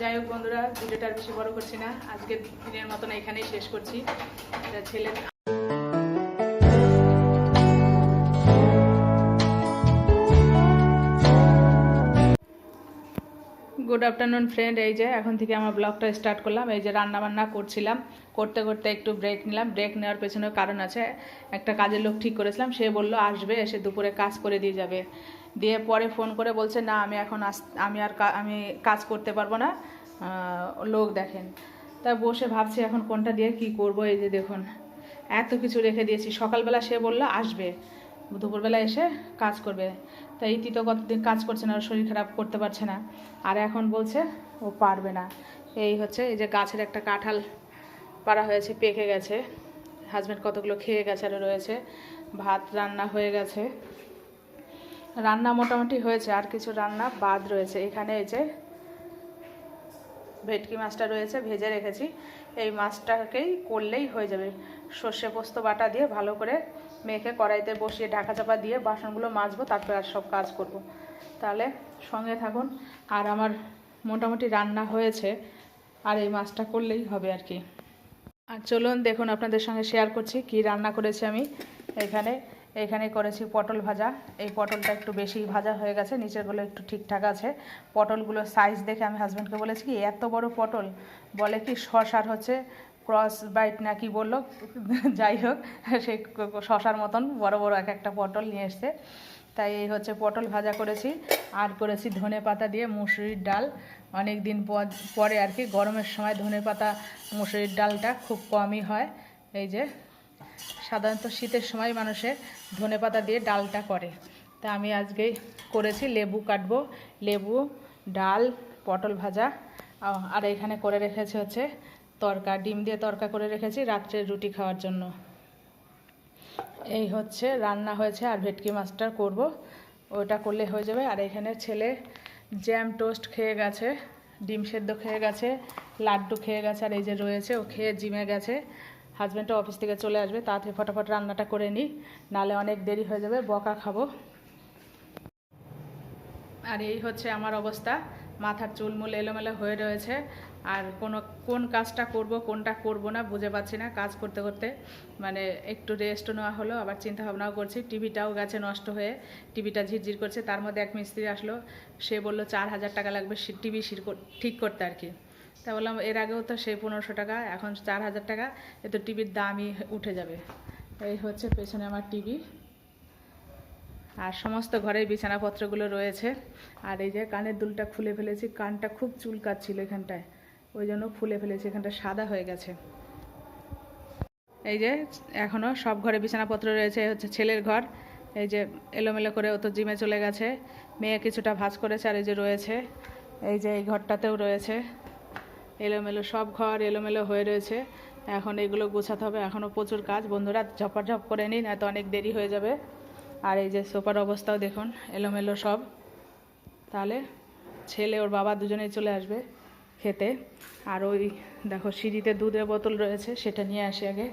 যাই হোক বন্ধুরা, ভিডিওটা আর বেশি বড় করছি না। আজকের দিনের মতন এখানেই শেষ করছি। তা গুড আফটারনুন ফ্রেন্ড এই যে, এখন থেকে আমার ব্লগটা স্টার্ট করলাম। এই যে রান্না বান্না করছিলাম। করতে করতে একটু ব্রেক নিলাম। ব্রেক নেওয়ার পেছনে কারণ আছে। একটা কাজের লোক ঠিক করেছিলাম। সে বলল, আসবে, এসে দুপুরে কাজ করে দিয়ে যাবে। দিয়ে পরে ফোন করে বলছে, না, আমি এখন আস, আমি আর আমি কাজ করতে পারব না। লোক দেখেন। তাই বসে ভাবছি, এখন কোনটা দিয়ে কি করব? এই যে দেখুন, এত কিছু রেখে দিয়েছি। সকালবেলা সে বলল, আসবে। দুপুরবেলা এসে কাজ করবে। তাই ইতি তো কতদিন কাজ করছে না, ওর শরীর খারাপ করতে পারছে না। আর এখন বলছে ও পারবে না। এই হচ্ছে, এই যে গাছের একটা কাঁঠাল পাড়া হয়েছে, পেকে গেছে। হাজব্যান্ড কতগুলো খেয়ে গেছে, আর রয়েছে। ভাত রান্না হয়ে গেছে। রান্না মোটামুটি হয়েছে, আর কিছু রান্না বাদ রয়েছে। এখানে এই যে ভেটকি মাছটা রয়েছে, ভেজে রেখেছি। এই মাছটাকেই করলেই হয়ে যাবে। সর্ষে পোস্ত বাটা দিয়ে ভালো করে মেখে কড়াইতে বসিয়ে ঢাকা চাপা দিয়ে বাসনগুলো মাজবো, তারপর আর সব কাজ করব। তাহলে সঙ্গে থাকুন। আর আমার মোটামুটি রান্না হয়েছে, আর এই মাছটা করলেই হবে আর কি। আর চলুন দেখুন আপনাদের সঙ্গে শেয়ার করছি, কি রান্না করেছি আমি। এখানে এখানে করেছি পটল ভাজা। এই পটলটা একটু বেশি ভাজা হয়ে গেছে, নিচেরগুলো একটু ঠিকঠাক আছে। পটলগুলোর সাইজ দেখে আমি হাজব্যান্ডকে বলেছি কি, এত বড় পটল, বলে কি শশার হচ্ছে ক্রস বাইট না কি বলল, যাই হোক সেই শশার মতন বড় বড় এক একটা পটল নিয়ে এসছে। তাই এই হচ্ছে পটল ভাজা করেছি, আর করেছি ধনে পাতা দিয়ে মুসুরির ডাল। অনেক দিন পর- আর কি গরমের সময় ধনে পাতা, মুসুরির ডালটা খুব কমই হয়। এই যে, সাধারণত শীতের সময় মানুষে ধনে পাতা দিয়ে ডালটা করে। তা আমি আজকেই করেছি লেবু কাটবো, লেবু, ডাল, পটল ভাজা। আর এখানে করে রেখেছি হচ্ছে তরকা, ডিম দিয়ে তরকা করে রেখেছি রাত্রে রুটি খাওয়ার জন্য। এই হচ্ছে রান্না হয়েছে আর ভেটকি মাছটা করব। ওটা করলে হয়ে যাবে। আর এখানে ছেলে জ্যাম টোস্ট খেয়ে গেছে, ডিম সেদ্ধ খেয়ে গেছে, লাড্ডু খেয়ে গেছে, আর এই যে রয়েছে, ও খেয়ে জিমে গেছে। হাজব্যান্ডটা অফিস থেকে চলে আসবে, তাড়াতাড়ি ফটাফট রান্নাটা করে নিই, নালে অনেক দেরি হয়ে যাবে, বকা খাব। আর এই হচ্ছে আমার অবস্থা। মাথার চুলমুল এলোমেলো হয়ে রয়েছে আর কোনো, কোন কাজটা করব, কোনটা করব না, বুঝে পাচ্ছি না কাজ করতে করতে। মানে একটু রেস্ট নেওয়া হলো, আবার চিন্তা ভাবনাও করছি, টিভিটাও গেছে নষ্ট হয়ে টিভিটা ঝিরঝির করছে, তার মধ্যে এক মিস্ত্রি আসলো, সে বলল চার হাজার টাকা লাগবে টিভি ঠিক করতে আর কি। তা বললাম, এর আগেও তো সেই পনেরোশো টাকা, এখন চার হাজার টাকা, এ তো টিভির দামই উঠে যাবে। এই হচ্ছে পেছনে আমার টিভি। আর সমস্ত ঘরের বিছানাপত্রগুলো রয়েছে। আর এই যে কানের দুলটা খুলে ফেলেছি, কানটা খুব চুলকাচ্ছিল এখানটায়। ওই জন্য ফুলে ফেলেছি, এখানটা সাদা হয়ে গেছে। এই যে এখনও সব ঘরে বিছানাপত্র রয়েছে হচ্ছে ছেলের ঘর। এই যে, এলোমেলো করে ও তো জিমে চলে গেছে। মেয়ে কিছুটা ভাজ করেছে আর এই যে রয়েছে। এই যে, এই ঘরটাতেও রয়েছে। এলোমেলো সব ঘর এলোমেলো হয়ে রয়েছে। এখন এগুলো গোছাতে হবে এখনও প্রচুর কাজ। বন্ধুরা, ঝপাঝপ করে নিন, এত অনেক দেরি হয়ে যাবে। আর এই যে, সোফার অবস্থাও দেখুন, এলোমেলো সব। তাহলে ছেলে ওর বাবা দুজনেই চলে আসবে। খেতে। আর ওই দেখো সিঁড়িতে দুধের বোতল রয়েছে, সেটা নিয়ে আসি আগে।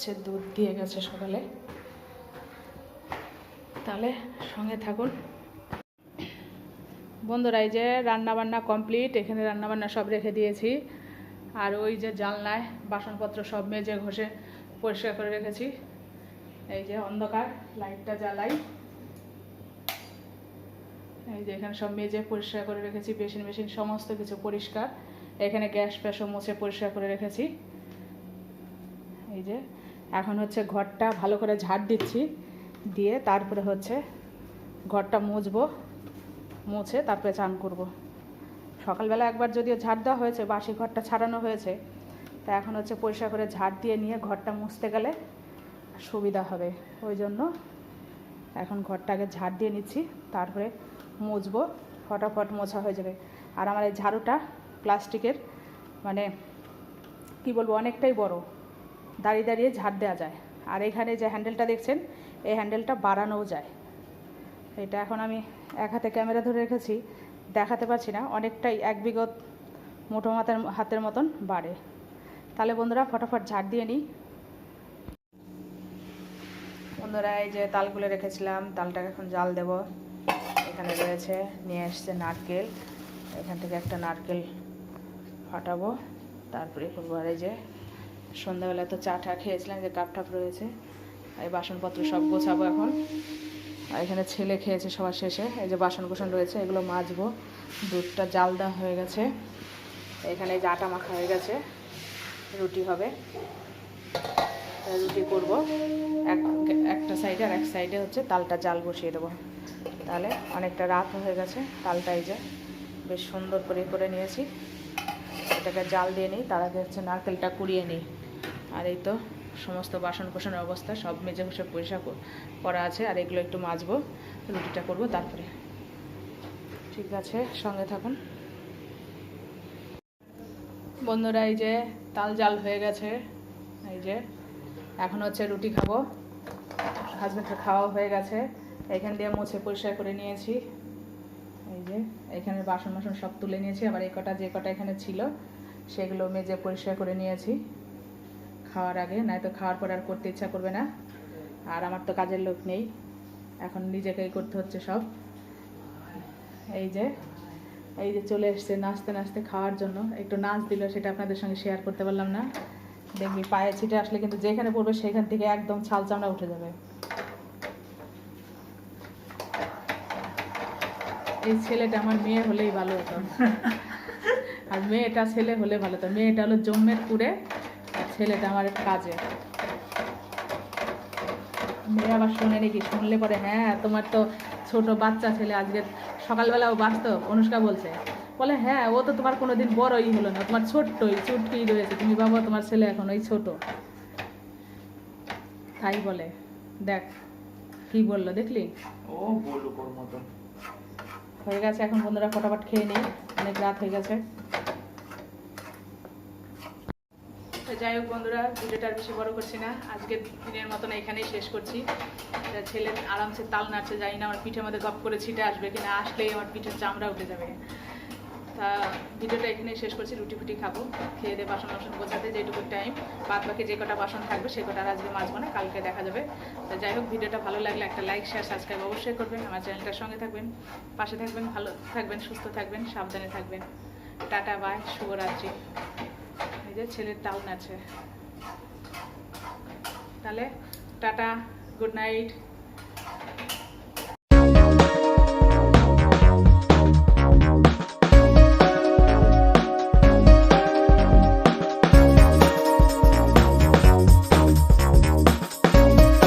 হচ্ছে দুধ দিয়ে গেছে সকালে। তাহলে সঙ্গে থাকুন। বন্ধুরা, এই যে রান্না বান্না কমপ্লিট, এখানে রান্না বান্না সব রেখে দিয়েছি। আর ওই যে জানলায় বাসনপত্র সব মেজে ঘষে পরিষ্কার করে রেখেছি। এই যে অন্ধকার, লাইটটা জ্বালাই। এই যে এখানে সব মেজে পরিষ্কার করে রেখেছি, বেসিন মেশিন সমস্ত কিছু পরিষ্কার। এখানে গ্যাস ফ্যাসও মুছে পরিষ্কার করে রেখেছি। এই যে এখন হচ্ছে ঘরটা ভালো করে ঝাড় দিচ্ছি, দিয়ে তারপরে হচ্ছে ঘরটা মুছবো, মুছে তারপরে চান করব। সকালবেলা একবার যদিও ঝাড় দেওয়া হয়েছে, বাসি ঘরটা ছাড়ানো হয়েছে, তা এখন হচ্ছে পরিষ্কার করে ঝাড় দিয়ে নিয়ে ঘরটা মুছতে গেলে সুবিধা হবে। ওই জন্য এখন ঘরটা আগে ঝাড় দিয়ে নিচ্ছি, তারপরে মুছবো, ফটাফট মোছা হয়ে যাবে। আর আমার এই ঝাড়ুটা প্লাস্টিকের মানে কি বলব, অনেকটাই বড়, দাঁড়িয়ে দাঁড়িয়ে ঝাড় দেওয়া যায়। আর এখানে যে হ্যান্ডেলটা দেখছেন, এই হ্যান্ডেলটা বাড়ানোও যায়। এটা এখন আমি এক হাতে ক্যামেরা ধরে রেখেছি দেখাতে পারছি না, অনেকটাই এক বিগত মোটো হাতের হাতের মতন বাড়ে। তাহলে বন্ধুরা ফটাফট ঝাড় দিয়ে নিই। বন্ধুরা, এই যে তালগুলো রেখেছিলাম, তালটাকে এখন জাল দেব। এখানে রয়েছে, নিয়ে এসছে নারকেল। এখান থেকে একটা নারকেল ফাটাবো। তারপরে করব আর এই যে সন্ধ্যাবেলা তো চা টা খেয়েছিলাম যে কাপ টাপ রয়েছে এই বাসনপত্র সব গোছাবো এখন। এখানে ছেলে খেয়েছে সবার শেষে। এই যে বাসন কোসন রয়েছে, এগুলো মাজবো। দুধটা জাল দেওয়া হয়ে গেছে। এখানে যে আটা মাখা হয়ে গেছে। রুটি হবে। রুটি করব। এক, একটা সাইডে আর এক সাইডে হচ্ছে তালটা জাল বসিয়ে দেবো। তাহলে অনেকটা রাত হয়ে গেছে। তালটা এই যে বেশ সুন্দর করে করে নিয়েছি। এটাকে জাল দিয়ে নিই, তার আগে হচ্ছে নারকেলটা কুড়িয়ে নিই। আর এই তো সমস্ত বাসন কোসনের অবস্থা, সব মেজে ঘষে পরিষ্কার করা আছে, আর এগুলো একটু মাজবো, রুটিটা করব, তারপরে। ঠিক আছে, সঙ্গে থাকুন। বন্ধুরা, এই যে তাল জাল হয়ে গেছে, এই যে এখন হচ্ছে রুটি খাব। হাজব্যান্ডের খাওয়া হয়ে গেছে, এখান দিয়ে মুছে পরিষ্কার করে নিয়েছি। এই যে এখানে বাসন বাসন সব তুলে নিয়েছি, আবার এই কটা, যে কটা এখানে ছিল, সেগুলো মেজে পরিষ্কার করে নিয়েছি। খাওয়ার আগে, নয়তো খাওয়ার পর আর করতে ইচ্ছা করবে না। আর আমার তো কাজের লোক নেই। এখন নিজেকেই করতে হচ্ছে সব। এই যে এই যে চলে এসছে নাচতে নাচতে খাওয়ার জন্য। একটু নাচ দিল, সেটা আপনাদের সঙ্গে শেয়ার করতে পারলাম না। দেখবি পায়ে ছিটে আসলে কিন্তু যেখানে পড়বে সেখান থেকে একদম ছাল চামড়া উঠে যাবে। এই ছেলেটা আমার মেয়ে হলেই ভালো হতো। আর মেয়েটা ছেলে হলে ভালো হতো। মেয়েটা হলো জম্মের পুরে ছেলেটা আমার কাজে। মেয়ে আবার শুনে নাকি শুনলে পরে হ্যাঁ তোমার তো ছোট বাচ্চা ছেলে আজকে সকালবেলাও বাঁচতো। অনুষ্কা বলছে। বলে হ্যাঁ ও তো তোমার কোনোদিন বড়ই হলো না তোমার ছোট্টই চুটকি রয়েছে। তুমি বাবা তোমার ছেলে এখন ওই ছোট। তাই বলে। দেখ কি বলল দেখলি? ও বলুক ওর মতন। হয়ে গেছে এখন বন্ধুরা ফটাফট খেয়ে নিই অনেক রাত হয়ে গেছে। তো যাই হোক বন্ধুরা, ভিডিওটা আর বেশি বড় করছি না। আজকে দিনের মতন এখানেই শেষ করছি। তা ছেলে আরামসে তাল নাচছে জানি না আমার পিঠের মধ্যে গপ করে ছিটে আসবে কিনা, আসলেই আমার পিঠের চামড়া উঠে যাবে। তা ভিডিওটা এখানেই শেষ করছি, রুটি ফুটি খাব, খেয়ে দিয়ে বাসন বাসন গোছাতে যেটুকু টাইম বাদ বাকি যে কটা বাসন থাকবে সে কটা আজকে মাজবো না, কালকে দেখা যাবে। তো যাই হোক, ভিডিওটা ভালো লাগলে একটা লাইক শেয়ার সাবস্ক্রাইব অবশ্যই করবেন, আমার চ্যানেলটার সঙ্গে থাকবেন, পাশে থাকবেন, ভালো থাকবেন, সুস্থ থাকবেন, সাবধানে থাকবেন। টাটা বাই শুভরাত্রি। এই যে ছেলের টাউন আছে। তাহলে টাটা গুড নাইট